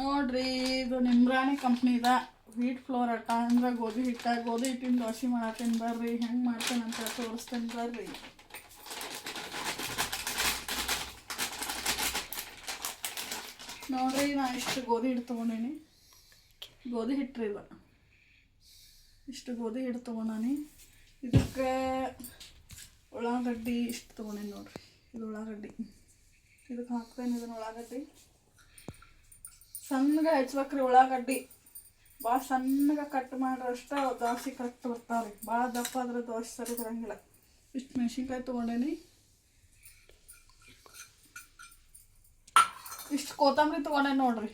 ನೋಡ್ರಿ, ಇದು ನಿಮ್ರಾಣಿ ಕಂಪ್ನಿದ wheat flour ಅಟ್ಟ ಅಂದ್ರೆ ಗೋಧಿ ಹಿಟ್ಟ. ಗೋಧಿ ಹಿಟ್ಟಿನ ದೋಸೆ ಮಾಡತ್ತೀನಿ ಬರ್ರಿ. ಹೆಂಗೆ ಮಾಡ್ತೇನೆ ಅಂತ ತೋರಿಸ್ತೇನೆ ಬರ್ರಿ. ನೋಡ್ರಿ, ನಾ ಇಷ್ಟು ಗೋಧಿ ಹಿಟ್ಟು ತೊಗೊಂಡೀನಿ. ಗೋಧಿ ಹಿಟ್ರಿ ಇದು ಇಷ್ಟು ಗೋಧಿ ಹಿಟ್ಟು ತೊಗೊಂಡಾನಿ. ಇದಕ್ಕೆ ಉಳ್ಳಾಗಡ್ಡಿ ಇಷ್ಟು ತೊಗೊಂಡೀನಿ ನೋಡ್ರಿ. ಇದು ಉಳ್ಳಾಗಡ್ಡಿ. ಇದಕ್ಕೆ ಹಾಕ್ತೇನೆ ಇದನ್ನ ಉಳ್ಳಾಗಡ್ಡಿ. ಸಣ್ಣಗೆ ಹೆಚ್ಚಬೇಕ್ರಿ ಉಳ್ಳಾಗಡ್ಡಿ ಭಾಳ ಸಣ್ಣಗೆ ಕಟ್ ಮಾಡ್ರಷ್ಟ ದೋಸೆ ಕರೆಕ್ಟ್ ಬರ್ತಾವ್ರಿ ಭಾಳ ದಪ್ಪ ಆದ್ರೆ ದೋಸೆ ಸರಿ ಬರಂಗಿಲ್ಲ ಇಷ್ಟು ಮೆಣಸಿನ್ಕಾಯಿ ತೊಗೊಂಡೇನಿ ಇಷ್ಟು ಕೊತ್ತಂಬರಿ ತೊಗೊಂಡೇನಿ ನೋಡ್ರಿ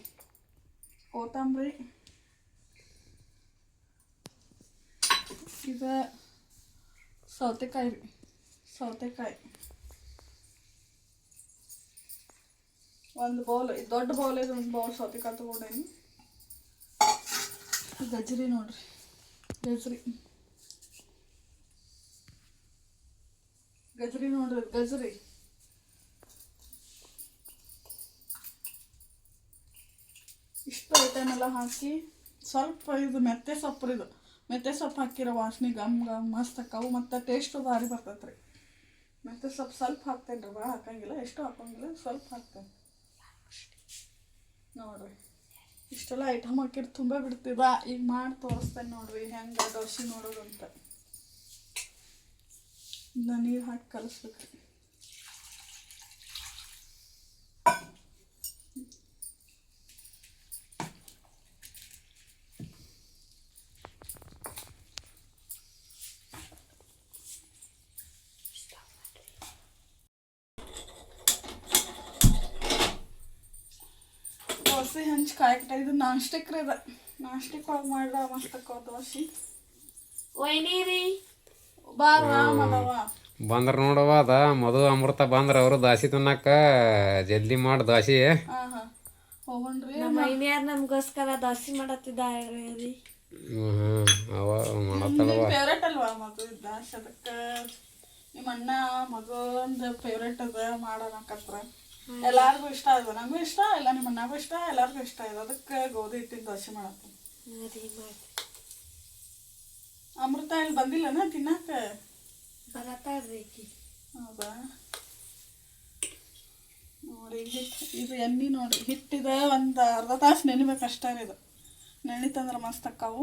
ಕೊತ್ತಂಬರಿ ಇದು ಸೌತೆಕಾಯಿ ರೀ ಸೌತೆಕಾಯಿ ಒಂದು ಬೌಲ್ ದೊಡ್ಡ ಬೌಲ್ ಇದು ಒಂದು ಬೌಲ್ ಸೌತೆಕಾಯಿ ತೊಗೊಂಡೇನಿ. ಗಜ್ರಿ ನೋಡ್ರಿ. ಗಜ್ರಿ ಗಜ್ರಿ ನೋಡ್ರಿ ಗಜ್ರಿ ಇಷ್ಟು ಐಟಮೆಲ್ಲ ಹಾಕಿ ಸ್ವಲ್ಪ ಇದು ಮೆತ್ತೆ ಸೊಪ್ಪು ಇದು. ಮೆತ್ತೆ ಸೊಪ್ಪು ಹಾಕಿರೋ ವಾಸನೆ ಗಮ್ ಗಮ್, ಮಸ್ತ್ ಹಾಕವು ಮತ್ತು ಟೇಸ್ಟು ಭಾರಿ ಬರ್ತೈತೆ ರೀ ಮೆತ್ತೆ ಸೊಪ್ಪು ಸ್ವಲ್ಪ ಹಾಕ್ತೇನೆ ರೀ ಭಾಳ ಹಾಕಂಗಿಲ್ಲ, ಎಷ್ಟು ಹಾಕೋಂಗಿಲ್ಲ, ಸ್ವಲ್ಪ ಹಾಕ್ತೇನೆ ನೋಡ್ರಿ ಇಷ್ಟೆಲ್ಲ ಐಟಮ್ ಹಾಕಿರ್ ತುಂಬ ಬಿಡ್ತಿದ ಈಗ ಮಾಡಿ ತೋರಿಸ್ತೇನೆ ನೋಡ್ರಿ ಹೆಂಗೆ ದೋಸೆ ನೋಡೋದು ಅಂತ ನೀರು ಹಾಕಿ ಕಲಿಸ್ಬೇಕ್ರಿ. ಹಂಚಿ ಕಾಯಕಟ ಇದು ನಾನ್ಸ್ಟಿಕ್ ರೀ ಅದ. ನಾನ್ಸ್ಟಿಕ್ ಒಳಗೆ ಮಾಡ್ರ ಮಸ್ತ್ ಅಕ್ಕವ ದೋಸೆ. ಒಯ್ನೀರಿ ಬಾರ ಮಾಡವ ಬಂದ್ರ ನೋಡವ ಅದ. ಮಧು ಅಮೃತ ಬಂದ್ರ ಅವರು ದಾಸಿ ತಿನ್ನಕ ಜಲ್ದಿ ಮಾಡಿ ದಾಸಿ. ಹಾಂ ಹಾಂ. ಹೋಗೋಣ್ರಿ. ನಮ್ಮ ಮೈನ್ಯಾರ್ ನಮ್ಗೋಸ್ಕರ ದೋಸೆ ಮಾಡತ್ತಿದ್ದಾರೆ ಅವ ಮಾಡತ್ತಳವ ಫೇವ್ರೇಟ್ ಅಲ್ವಾ ಮಗು ದಾಸಿ ಅದಕ್ಕೆ? ನಿಮ್ಮ ಅಣ್ಣ ಮಗಂದು ಫೇವ್ರೇಟ್ ಅದ ಮಾಡೋಣಕತ್ರ ಎಲ್ಲಾರ್ಗು ಇಷ್ಟ ಆಯ್ತು ನಂಗೂ ಇಷ್ಟ ಇಲ್ಲ ನಿಮ್ಮ ಅಣ್ಣಗೂ ಇಷ್ಟ ಎಲ್ಲಾರ್ಗು ಇಷ್ಟ ಆಯ್ತು ಅದಕ್ಕೆ ಗೋಧಿ ಹಿಟ್ಟಿನ ದೋಸೆ ಮಾಡತ್ತೀನಿ. ಅಮೃತ ಇಲ್ಲಿ ಬಂದಿಲ್ಲನ ತಿನ್ನಾಕ ಬರತ್ತಾಳ್ರಿ ಹೌದಾ? ನೋಡಿ ಹಿಟ್ಟು ಇದು ಎಣ್ಣೆ ನೋಡಿ. ಹಿಟ್ಟಿದ ಒಂದು ಅರ್ಧ ತಾಸು ನೆನಿಬೇಕು ಅಷ್ಟೇ ಇದು. ನೆನಿತಂದ್ರೆ ಮಸ್ತ್ ಅಕ್ಕಾವು.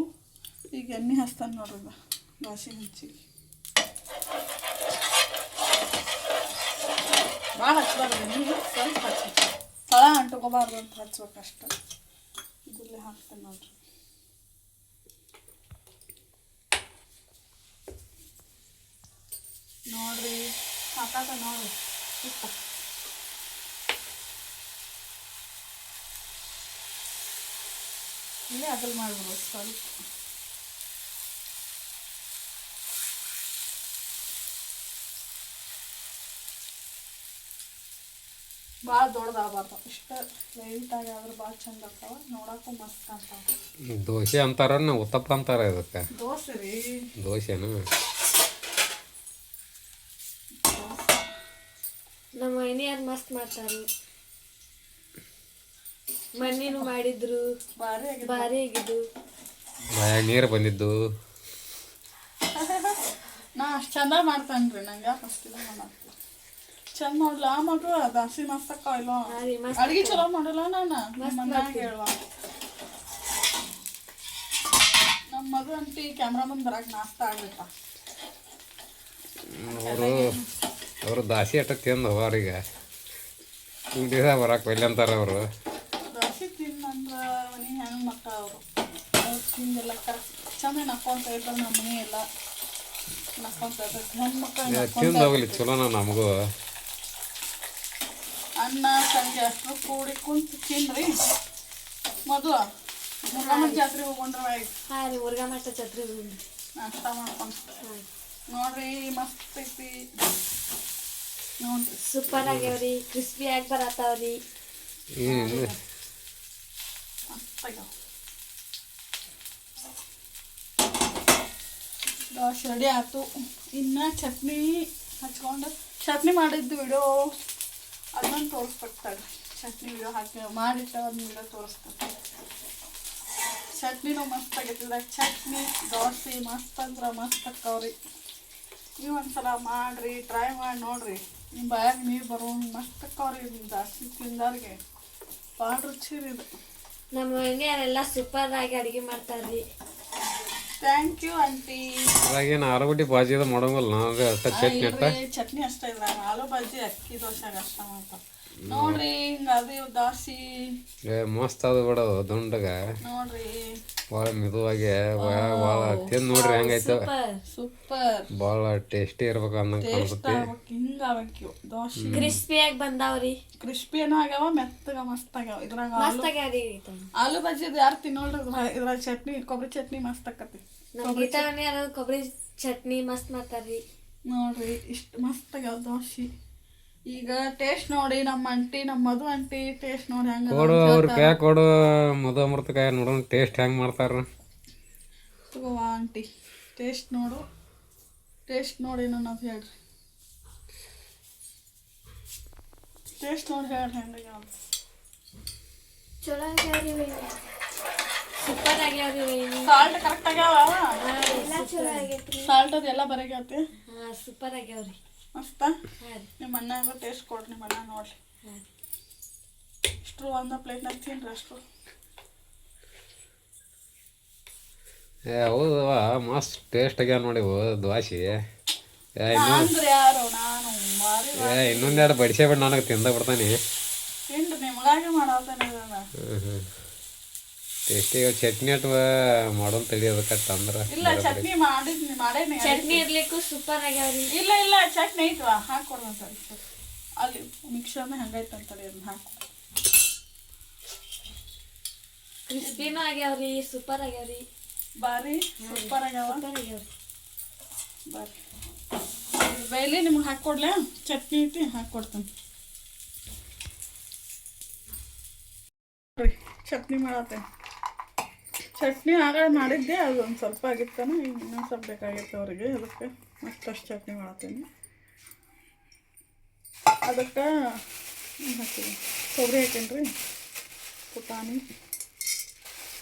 ಈಗ ಎಣ್ಣೆ ಹಚ್ತಾನೆ ನೋಡ್ರಿ ದೋಸೆ ಹಂಚಿಗೆ. ಭಾಳ ಹಚ್ಬಾರ್ದು ನೀರು ಸ್ವಲ್ಪ ಹಚ್ಬೇಕು ತಳ ಅಂಟ್ಕೋಬಾರ್ದು ಅಂತ ಹಚ್ಬೇಕು ಅಷ್ಟೆ ಇದ್ರಲ್ಲೇ ಹಾಕ್ತೇನೆ ನೋಡ್ರಿ ನೋಡ್ರಿ ಹಾಕಾಕ ನೋಡ್ರಿ ಹಿಟ್ಟು ಇಲ್ಲೇ ಅದ್ರಲ್ಲಿ ಮಾಡ್ಬೋದು ಸ್ವಲ್ಪ. ಭಾಳ ದೊಡ್ಡದಾಗಬಾರ್ದು. ಇಷ್ಟು ಲೈಟಾಗಿ ಆದ್ರೆ ಭಾಳ ಚಂದ ಆಗ್ತಾವ. ನೋಡಕ್ಕೂ ಮಸ್ತ್ ಅಂತಾವ ದೋಸೆ ಅಂತಾರ ಉತ್ತಪ್ಪ ಅಂತಾರ ಇದಕ್ಕೆ? ದೋಸೆ ರೀ. ದೋಸೆನ? ನಮ್ಮ ಮೈನಿಯಾರ್ ಮಸ್ತ್ ಮಾಡ್ತಾರೆ? ಮಣ್ಣಿನೂ ಮಾಡಿದ್ರು. ಭಾರಿ ಭಾರಿ ಆಗಿದ್ದು. ನೀರು ಬಂದಿದ್ದು. ನಾ ಅಷ್ಟು ಚಂದ ಮಾಡ್ತೇನೆ ರೀ ನಂಗೆ ಫಸ್ಟ್ ಇದು ಮಾಡಾಕ್ತೀನಿ ಚಂದ ಮಾಡ್ಲ? ಆ ಮಗು ದಾಸಿ ಮಸ್ತ್ ಕಾಯ್ಲ ಅಡಿಗೆ ಚಲೋ ಮಾಡಲ್ಲ ನಾನು? ನಮ್ಮ ಮನ್ಯಾಗ ಹೇಳುವ. ನಮ್ಮ ಮಗು ಅಂತಿ ಕ್ಯಾಮ್ರಾ ಮುಂದೆ ಬರಕ್ಕೆ ನಾಷ್ಟ ಆಗ್ಬೇಕ ಅವರು ಅವರು ದಾಸಿ ಅಟ್ಟ ತಿಂದು ಅವ್ರಿಗೆ ಇಂಡಿದ ಬರಕ್ಕೆ ಒಲ್ಲೆ ಅಂತಾರೆ ಅವರು. ದಾಸಿ ತಿನ್ನಂದ್ರ ಮನೆ ಹೆಂಗ ಮಕ್ಕಳ ಅವರು? ಅವ್ರು ತಿಂದೆಲ್ಲ ಕರೆಕ್ಟ್ ಚಂದ ನಕ್ಕೊಂತ ಇರ್ತಾರೆ ನಮ್ಮ ಮನೆ ಎಲ್ಲ. ನಕ್ಕೊಂತ ಇರ್ತಾರೆ ಹೆಣ್ಣು ಮಕ್ಕಳು ತಿಂದು ಹೋಗ್ಲಿ ಚಲೋನ ನಮಗೂ. ಅನ್ನ ಸಂಜೆ ಅಷ್ಟು ಕೂಡಿ ಕುಂತು ತಿನ್ರಿ. ಮೊದಲು ಜಾತ್ರೆ ಹೋಗೊಂಡ್ರ ಹಾ ರೀ ಮುರುಘಾ ಜಾತ್ರೆ ಹೋಗಿ. ನಾಷ್ಟ ಮಾಡ್ಕೊಂಡು ನೋಡ್ರಿ ಮಸ್ತ್ ಐತಿ. ನೋಡ್ರಿ. ಸೂಪರ್ ಆಗ್ಯಾವ್ರಿ ಕ್ರಿಸ್ಪಿ ಆಗಿ ಬರತ್ತಾವ್ರಿ ದೋಸೆ ರೆಡಿ ಆಯ್ತು ಇನ್ನು ಚಟ್ನಿ ಹಚ್ಕೊಂಡು ಚಟ್ನಿ ಮಾಡಿದ್ದು ವಿಡಿಯೋ ಅದನ್ನ ತೋರಿಸ್ಬಿಡ್ತಾಳೆ ಚಟ್ನಿ ವಿಡಿಯೋ ಹಾಕಿ ಮಾಡಿಟ್ಟ ಒಂದು ವಿಡಿಯೋ ತೋರಿಸ್ಬಿಡ್ತಾಳೆ ಚಟ್ನಿನೂ ಮಸ್ತ್ ಆಗೈತಿ ಇದ್ರಾಗ ಚಟ್ನಿ, ದೋಸೆ, ಮಸ್ತ್ ಅಂದ್ರೆ ಮಸ್ತ್ ಅಕ್ಕವ್ರಿ ನೀವು ಒಂದ್ಸಲ ಮಾಡ್ರಿ ಟ್ರೈ ಮಾಡಿ ನೋಡ್ರಿ. ನಿಮ್ಮ ಬಾಯಾಗ ನೀರು ಬರೋ ಮಸ್ತ್ ಅಕ್ಕವ್ರಿ ನಿಮ್ಮ ಜಾಸ್ತಿ ತಿಂದವ್ರಿಗೆ ಭಾಳ ರುಚಿ ರೀ ಇದು. ನಮ್ಮ ಮನೆಯವರೆಲ್ಲ ಸೂಪರ್ ಆಗಿ ಅಡಿಗೆ ಮಾಡ್ತಾರ್ರಿ. ಥ್ಯಾಂಕ್ ಯು ಆಂಟಿ ಅದ್ರಾಗೇನು ಆಲೂಗಡ್ಡೆ ಬಾಜಿ ಅದು ಮಾಡೋಂಗಿಲ್ಲ ನಾವು ಅಷ್ಟ ಚಟ್ನಿ ಅಟ್ಟ ಚಟ್ನಿ ಅಷ್ಟೇ ಇಲ್ಲ ಆಲೂ ಬಾಜಿ ಅಕ್ಕಿ ದೋಸೆ ಅಷ್ಟ ಮಾಡ್ತಾವ ನೋಡ್ರಿ ಹಿಂಗ ಅದು ದೋಸೆ. ಏ ಮಸ್ತ್ ಅದು ಬಿಡೋದು ದುಂಡಗ. ನೋಡ್ರಿ. ಭಾಳ ಮೆದುವಾಗಿ ಭಾಳ ತಿಂದು ನೋಡ್ರಿ ಹೆಂಗೈತೆ. ಸೂಪರ್ ಸೂಪರ್ ಭಾಳ ಟೇಸ್ಟಿ ಇರ್ಬೇಕು ಅನ್ನಂಗೆ ಟೇಸ್ಟ್ ಕಾಣಿಸುತ್ತೆ ಹಿಂಗ ಆಗ್ಬೇಕು ದೋಸೆ. ಕ್ರಿಸ್ಪಿಯಾಗಿ ಬಂದಾವ್ರಿ. ಕ್ರಿಸ್ಪಿನೂ ಆಗ್ಯಾವ ಮೆತ್ತಗ ಮಸ್ತ್ ಆಗ್ಯಾವ ಇದ್ರಾಗ ಮಸ್ತ್ ಆಗ್ಯಾರಿ ಆಲೂ ಬಜ್ಜಿ ಅದು ಯಾರು ತಿನ್ನೋಲ್ರಿ ಇದ್ರಾಗ ಇದ್ರಾಗ ಚಟ್ನಿ ಕೊಬ್ಬರಿ ಚಟ್ನಿ ಮಸ್ತ್ ಆಕತಿ ಕೊಬ್ಬರಿ ಚಟ್ನಿ ಕೊಬ್ಬರಿ ಚಟ್ನಿ ಮಸ್ತ್ ಮಾಡ್ತಾರ್ರಿ. ನೋಡ್ರಿ ಇಷ್ಟು ಮಸ್ತ್ ಆಗ್ಯಾವ ದೋಸೆ. ಈಗ ಟೇಸ್ಟ್ ನೋಡಿ ನಮ್ಮ ಅಂಟಿ ನಮ್ಮ ಮಧು ಅಂಟಿ ಟೇಸ್ಟ್ ನೋಡಿ ಹಂಗ ಕೊಡು ಅವ್ರ ಕೈ ಕೊಡು ಅಮೃತ ಕೈ ನೋಡೋಣ ಟೇಸ್ಟ್ ಹೆಂಗೆ ಮಾಡ್ತಾರ ತಗೋವ ಆಂಟಿ ಟೇಸ್ಟ್ ನೋಡು ಟೇಸ್ಟ್ ನೋಡಿ ನಾನು ಹೇಳ್ರಿ. ಟೇಸ್ಟ್ ನೋಡಿ ಹೇಳ್ರಿ ಹೆಂಗೆ ಚಲೋ ಆಗ್ಯಾವ್ರಿ ಸೂಪರ್ ಆಗ್ಯಾವ್ರಿ ಸಾಲ್ಟ್ ಕರೆಕ್ಟ್ ಆಗ್ಯಾವ? ಸಾಲ್ಟ್ ಅದೆಲ್ಲ ಎಲ್ಲ ಹಾಂ ಹಾ ಸೂಪರ್ ಆಗ್ಯಾವ್ರಿ. ಮಸ್ತ ನಿಮ್ಮ ಅಣ್ಣಗ ಟೇಸ್ಟ್ ಕೊಡ್ರಿ ನಿಮ್ಮ ಅಣ್ಣ ನೋಡ್ರಿ ಇಷ್ಟು ಒಂದು ಪ್ಲೇಟ್ನಾಗ ತಿನ್ರಿ ಅಷ್ಟು ಏ ಹೌದವ ಮಸ್ತ್ ಟೇಸ್ಟ್ ಆಗ್ಯಾವ ನೋಡಿ ದ್ವಾಸಿ. ಅಂದ್ರೆ ಯಾರು? ನಾನು ಮಾರಿ ಏ ಇನ್ನೊಂದೆರಡು ಬಡಿಸೇ ಬಿಟ್ಟು ನನಗೆ ತಿಂದ ಬಿಡ್ತಾನೆ. ತಿಂಡು ನಿಮಗಾಗಿ ಮಾಡೋತಾನೆ ಇದನ್ನ. ಟೇಸ್ಟಿ ಚಟ್ನಿ ಅಥವಾ ಮಾಡೋನ್ ತಡಿ ಅದಕ್ಕೆ ಅಂದ್ರೆ ಇಲ್ಲ ಚಟ್ನಿ ಮಾಡಿದ್ನಿ ಮಾಡೇನಿ ಚಟ್ನಿ ಇರ್ಲಿಕ್ಕೂ ಸೂಪರ್ ಆಗ್ಯಾವ್ರಿ. ಇಲ್ಲ ಇಲ್ಲ ಚಟ್ನಿ ಐತವಾ ಹಾಕೊಡು ಅಂತ ಅಲ್ಲಿ ಮಿಕ್ಸರ್ನ ಹಂಗೈತೆ ಅಂತ ಅದನ್ನ ಹಾಕು ಕ್ರಿಸ್ಪಿನೂ ಆಗ್ಯಾವ್ರಿ ಸೂಪರ್ ಆಗ್ಯಾವ್ರಿ. ಬಾರಿ ಸೂಪರ್ ಆಗ್ಯಾವ. ಬಾರಿ. ಬೈಲಿ ನಿಮ್ಗೆ ಹಾಕ್ಕೊಡ್ಲೆ ಚಟ್ನಿ ಐತಿ ಹಾಕ್ಕೊಡ್ತೇನೆ ನೋಡ್ರಿ ಚಟ್ನಿ ಮಾಡತ್ತೆ. ಚಟ್ನಿ ಆಗ ಮಾಡಿದ್ದೆ, ಅದು ಒಂದು ಸ್ವಲ್ಪ ಆಗಿತ್ತಾನ ಇನ್ನೊಂದು ಸ್ವಲ್ಪ ಬೇಕಾಗಿತ್ತು ಅವ್ರಿಗೆ, ಅದಕ್ಕೆ ಮತ್ತಷ್ಟು ಚಟ್ನಿ ಮಾಡ್ತೀನಿ. ಅದಕ್ಕೆ ಹಾಕ್ತೀನಿ ಕೊಬ್ಬರಿ ಹಾಕೇನಿ ರೀ ಪುಟಾಣಿ.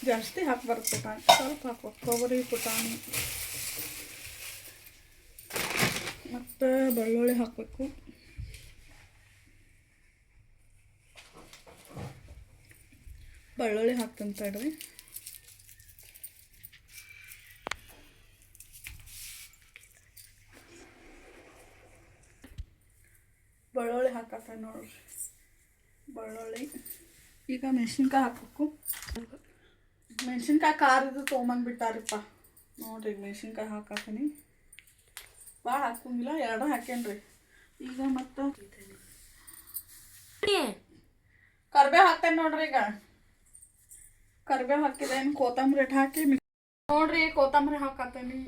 ಜಾಸ್ತಿ ಹಾಕ್ಬಾರ್ದು ಪುಟಾಣಿ, ಸ್ವಲ್ಪ ಹಾಕ್ಬೇಕು ಕೊಬ್ಬರಿ, ಪುಟಾಣಿ. ಮತ್ತು ಬೆಳ್ಳುಳ್ಳಿ ಹಾಕಬೇಕು. ಬೆಳ್ಳುಳ್ಳಿ ಹಾಕ್ತೀನಿ ತಡ್ರಿ. ಬೆಳ್ಳುಳ್ಳಿ ಹಾಕತ್ತೆ ನೋಡ್ರಿ. ಬೆಳ್ಳುಳ್ಳಿ ಈಗ ಮೆಣಸಿನ್ಕಾಯಿ ಹಾಕಬೇಕು ಮೆಣಸಿನ್ಕಾಯಿ ಖಾರದ್ದು ತೊಗೊಂಬಂದು ಬಿಟ್ಟಾರಿಪ್ಪ ನೋಡ್ರಿ ಮೆಣಸಿನ್ಕಾಯಿ ಹಾಕತ್ತೀನಿ. ಭಾಳ ಹಾಕಂಗಿಲ್ಲ ಎರಡು ಹಾಕೇನ್ರಿ. ಈಗ ಮತ್ತು ಕರ್ಬೇವು ಹಾಕ್ತೇನೆ ನೋಡ್ರಿ ಈಗ. ಕರ್ಬೇವು ಹಾಕಿದೇನು ಕೊತ್ತಂಬರಿ ಇಟ್ಟು ಹಾಕಿ ನೋಡ್ರಿ ಕೊತ್ತಂಬರಿ ಹಾಕತ್ತೇನಿ.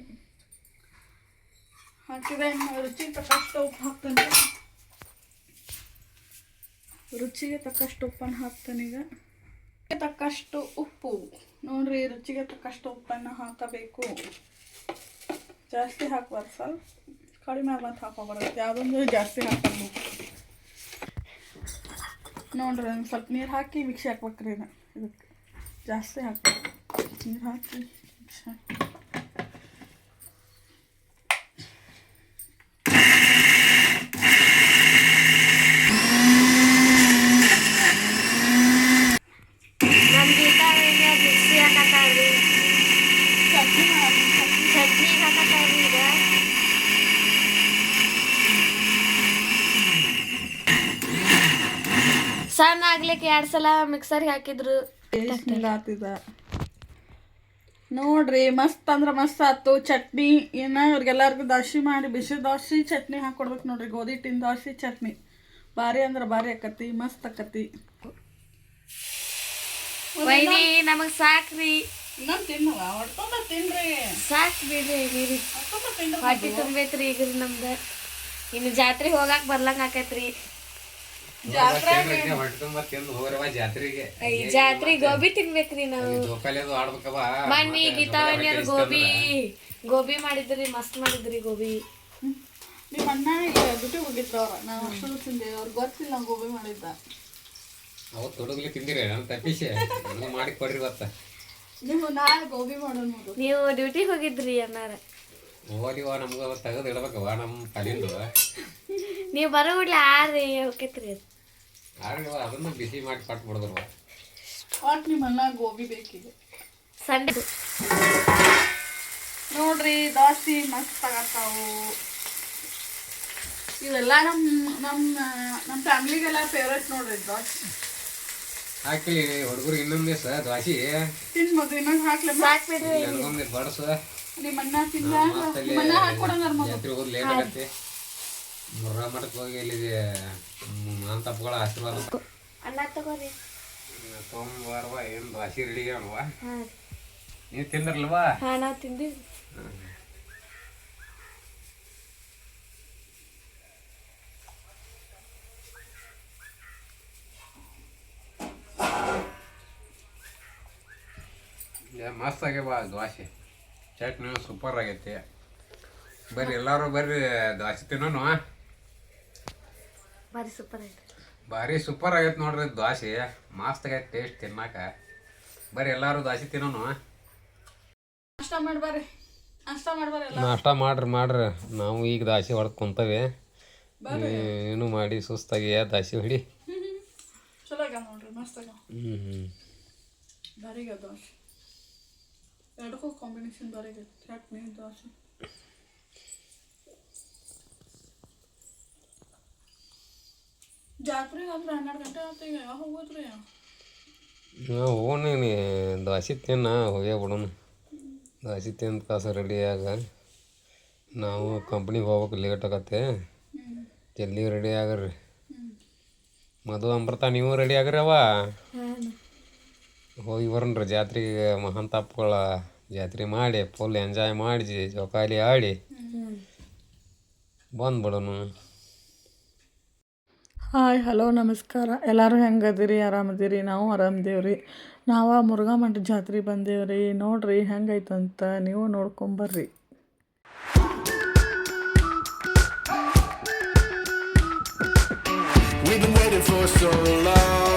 ಹಾಕಿದೇನು ರುಚಿ ತಕ್ಕಷ್ಟು ಉಪ್ಪು ಹಾಕ್ತೇನೆ ರುಚಿಗೆ ತಕ್ಕಷ್ಟು ಉಪ್ಪನ್ನು ಹಾಕ್ತೇನೆ ಈಗ. ರುಚಿಗೆ ತಕ್ಕಷ್ಟು ಉಪ್ಪು. ನೋಡ್ರಿ, ರುಚಿಗೆ ತಕ್ಕಷ್ಟು ಉಪ್ಪನ್ನು ಹಾಕಬೇಕು. ಜಾಸ್ತಿ ಹಾಕ್ಬಾರ್ದು ಸ್ವಲ್ಪ ಕಡಿಮೆ ಬಂತು ಹಾಕೋಬಾರ್ದು ಯಾವುದೊಂದು ಜಾಸ್ತಿ ಹಾಕಬೇಕು ನೋಡ್ರಿ, ಒಂದು ಸ್ವಲ್ಪ ನೀರು ಹಾಕಿ ಮಿಕ್ಸಿ ಹಾಕ್ಬೇಕ್ರಿ ಇದು ಇದಕ್ಕೆ ಜಾಸ್ತಿ ಹಾಕ್ಬೇಕು. ನೀರು ಹಾಕಿ ಮಿಕ್ಸಿ ಹಾಕಿ ನಮ್ಮ ಗೀತಾ ಮನೆಯವ್ರು ಮಿಕ್ಸಿ ಹಾಕತ್ತಾರ್ರಿ ಚಟ್ನಿ ಮಾಡಿ ಚಟ್ನಿ ಚಟ್ನಿ ಹಾಕತ್ತಾರ್ರಿ ಈಗ ಸಣ್ಣ ಆಗ್ಲಿಕ್ಕೆ ಎರಡ್ ಸಲ ಮಿಕ್ಸರ್ಗೆ ಹಾಕಿದ್ರು. ನೋಡ್ರಿ ಮಸ್ತ್ ಅಂದ್ರ ಮಸ್ತ್ ಆತು ಚಟ್ನಿ ಏನ ಇವ್ರಿಗೆಲ್ಲಾರ್ಗು ದೋಸೆ ಮಾಡಿ ಬಿಸಿ ದೋಸೆ ಚಟ್ನಿ ಹಾಕೊಡ್ಬೇಕು ನೋಡ್ರಿ. ಗೋಧಿ ಹಿಟ್ಟಿನ ದೋಸೆ ಚಟ್ನಿ. ಭಾರಿ ಅಂದ್ರ ಭಾರಿ ಆಕತಿ ಮಸ್ತ್ ಆಕತಿ. ನಮಗ್ ಸಾಕ್ರಿ. ಇನ್ನೊಂದು ತಿನ್ನಲ್ಲ ಹೊಡ್ಕೊಂಡ ತಿನ್ರಿ. ಸಾಕ್ ಬಿಡ್ರಿ ನೀರಿ ಹೊಡ್ಕೊಂಡ ತಿನ್ರಿ. ಹೊಟ್ಟಿ ತುಂಬೈತ್ರಿ ಈಗ ನಮ್ದು. ಇನ್ನು ಜಾತ್ರೆ ಹೋಗಾಕ್ ಬರ್ಲಂಗ ಆಕೈತ್ರಿ ಜಾತ್ರೆ ಹೊಟ್ಟೆ ತುಂಬ ತಿಂದು ಹೋಗ್ರವ ಜಾತ್ರೆಗೆ. ಈ ಜಾತ್ರೆ ಗೋಬಿ ತಿನ್ಬೇಕ್ರಿ ನಾವು. ಮನ್ನಿ ಗೀತಾವಣ್ಯರು ಗೋಬಿ. ಗೋಬಿ ಮಾಡಿದ್ರಿ ಮಸ್ತ್ ಮಾಡಿದ್ರಿ ಗೋಬಿ. ನಿಮ್ಮ ಅಣ್ಣ ಬಿಟ್ಟು ಹೋಗಿದ್ರು ಅವ್ರ. ನಾವು ಅಷ್ಟು ತಿಂದೆ. ಅವ್ರಿಗೆ ಗೊತ್ತಿಲ್ಲ ನಾವು ಗೋಬಿ ಮಾಡಿದ್ದ. ಅವ್ ತೊಡಗ್ಲಿ ತಿಂದಿರಿ ನಾನು ತಪ್ಪಿಸಿ. ನನಗೆ ಮಾಡಿ ಕೊಡ್ರಿ ಇವತ್ತು. ನೀವು ನಾಳೆ ಗೋಬಿ ಮಾಡೋಣ ನೀವು ಡ್ಯೂಟಿ ಹೋಗಿದ್ರಿ ಅನ್ನಾರ. ಹೋಲಿವ ನಮ್ಗೆ ತೆಗೆದು ಇಡ್ಬೇಕವ ನಮ್ಮ ತಲೆಯಿಂದ ನೀವು ಬರೋ ಬಿಡ್ಲಿ ಆರಿ ಹೋಗ್ತೈತ್ರಿ ಅದು ಆದ್ರೆ ಅದನ್ನು ಬಿಸಿ ಮಾಡಿ ಕಟ್ ಬಿಡದ್ರವ ಒಟ್ಟು ನಿಮ್ಮ ಅಣ್ಣ ಗೋಬಿ ಬೇಕಿದೆ. ಸಂಡೆ. ನೋಡ್ರಿ ದೋಸೆ ಮಸ್ತ್ ಆಗತ್ತಾವು. ಇವೆಲ್ಲ ನಮ್ಮ ನಮ್ಮ ನಮ್ಮ ಫ್ಯಾಮಿಲಿಗೆಲ್ಲ ಫೇವ್ರೇಟ್ ನೋಡ್ರಿ ದೋಸೆ ಹಾಕ್ಲಿ ಹುಡುಗರಿಗೆ ಇನ್ನೊಂದು ದಿವಸ ದ್ವಾಸಿ ತಿನ್ಬೋದು ಇನ್ನೊಂದು ಹಾಕ್ಲಿ ಸಾಕ್ ಬಿಡ್ರಿ. ನನಗೊಂದು ಬಡಸು. ನಿಮ್ಮ ಅಣ್ಣ ತಿಂದ? ನಿಮ್ಮ ಅಣ್ಣ ಮಗ ಲೇಟ್ ಆಗತ್ತೆ ಮುರ್ರಾ ಮಠಕ್ಕೆ ಹೋಗಿ ಇಲ್ಲಿ ಮಾನ್ ತಪ್ಪಗಳ ಆಶೀರ್ವಾದ. ಅನ್ನ ತಗೋರಿ. ತೊಗೊಂಬಾರವ ಏನು ದ್ವಾಸಿ ರೆಡಿ ಅಲ್ವಾ ನೀವು ತಿಂದ್ರಲ್ವಾ? ಹಾಂ ನಾವು ತಿಂದಿವಿ ಮಸ್ತ್ ಆಗ್ಯವ ದ್ವಾಸೆ. ಚಟ್ನಿ ಸೂಪರ್ ಆಗೈತಿ. ಬರ್ರಿ ಎಲ್ಲರೂ ಬರ್ರಿ ದ್ವಾಸೆ ತಿನ್ನೋನು ಭಾರಿ ಸೂಪರ್ ಐತೆ ಭಾರಿ ಸೂಪರ್ ಆಗೈತೆ ನೋಡ್ರಿ ದ್ವಾಸೆ. ಮಸ್ತ್ ಆಗೈತೆ ಟೇಸ್ಟ್ ತಿನ್ನಾಕ. ಬರೀ ಎಲ್ಲರೂ ದ್ವಾಸೆ ತಿನ್ನೋನು? ನಾಷ್ಟ ಮಾಡ್ಬಾರಿ ನಾಷ್ಟ ಮಾಡ್ಬಾರಿ ಎಲ್ಲ ನಾಷ್ಟ ಮಾಡ್ರಿ ಮಾಡ್ರಿ. ನಾವು ಈಗ ದಾಸಿ ಹೊಡೆದು ಕುಂತವೆ. ಏನು ಮಾಡಿ ಸುಸ್ತಾಗಿ ದಾಸಿ ಹೊಡಿ. ಚಲೋ ಆಗ್ಯಾವ ನೋಡ್ರಿ ಮಸ್ತ್ ಆಗ್ಯಾವ. ಹ್ಞೂ ಹ್ಞೂ ಭಾರಿ ದೋಸೆ ಎರಡಕ್ಕೂ ಕಾಂಬಿನೇಷನ್ ಭಾರಿ ಚಟ್ನಿ ದೋಸೆ ಜಾತ್ರೆಗೆ ಹೋಗೋಣ ನೀ ದ್ವಾಸಿ ತಿನ್ನ ಹೋಗೇ ಬಿಡೋಣ. ದ್ವಾಸಿ ತಿಂದ ಕಾಸು ರೆಡಿ ಆಗ, ನಾವು ಕಂಪ್ನಿಗೆ ಹೋಗ್ಬೇಕು ಲೇಟ್ ಆಗತ್ತೆ. ಜಲ್ದಿ ರೆಡಿ ಆಗ್ರಿ ಮಧು, ಅಮೃತ, ನೀವು ರೆಡಿ ಆಗ್ರಿ ಅವ ಹಾಂ ಹೋಗಿ ಬರೋಣ್ರಿ, ಜಾತ್ರೆಗೆ ಮಹಂತಪ್ಪಗಳ ಜಾತ್ರೆ ಮಾಡಿ ಫುಲ್ ಎಂಜಾಯ್ ಮಾಡಿ, ಜೋಕಾಲಿ ಆಡಿ. ಬಂದ್ಬಿಡೋಣ. ಹಾಯ್, ಹಲೋ, ನಮಸ್ಕಾರ. ಎಲ್ಲರೂ ಹೆಂಗದಿರಿ? ಆರಾಮದಿರಿ? ನಾವು ಆರಾಮದೇವ್ರಿ. ನಾವು ಮುರುಘಾ ಮಠ ಜಾತ್ರೆ ಬಂದೇವ್ರಿ. ನೋಡ್ರಿ, ಹೆಂಗೈತಂತ ನೀವು ನೋಡ್ಕೊಂಬರ್ರಿ. We've been waiting for so long.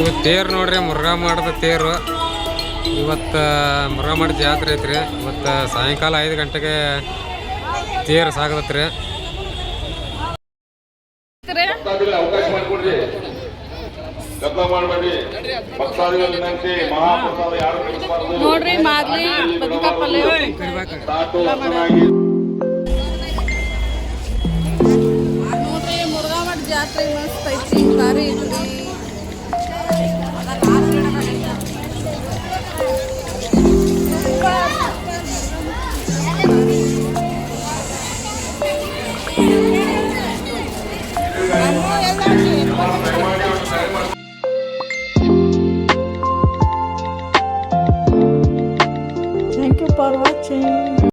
ಇದು ತೇರು ನೋಡ್ರಿ, ಮುರುಘಾ ಮಾಡಿದ ತೇರು. ಇವತ್ತು, ಮುರುಘಾ ಮಾಡಿದ ಜಾತ್ರೆ ಐತ್ರಿ. ಇವತ್ತು ಸಾಯಂಕಾಲ ಐದು ಗಂಟೆಗೆ ತೇರು ಸಾಗದತ್ರಿ. ನೋಡ್ರಿ ಮುರುಘಾ ಜಾತ್ರೆ ಮಸ್ತ್ ಐತಿ ಬಾರಿ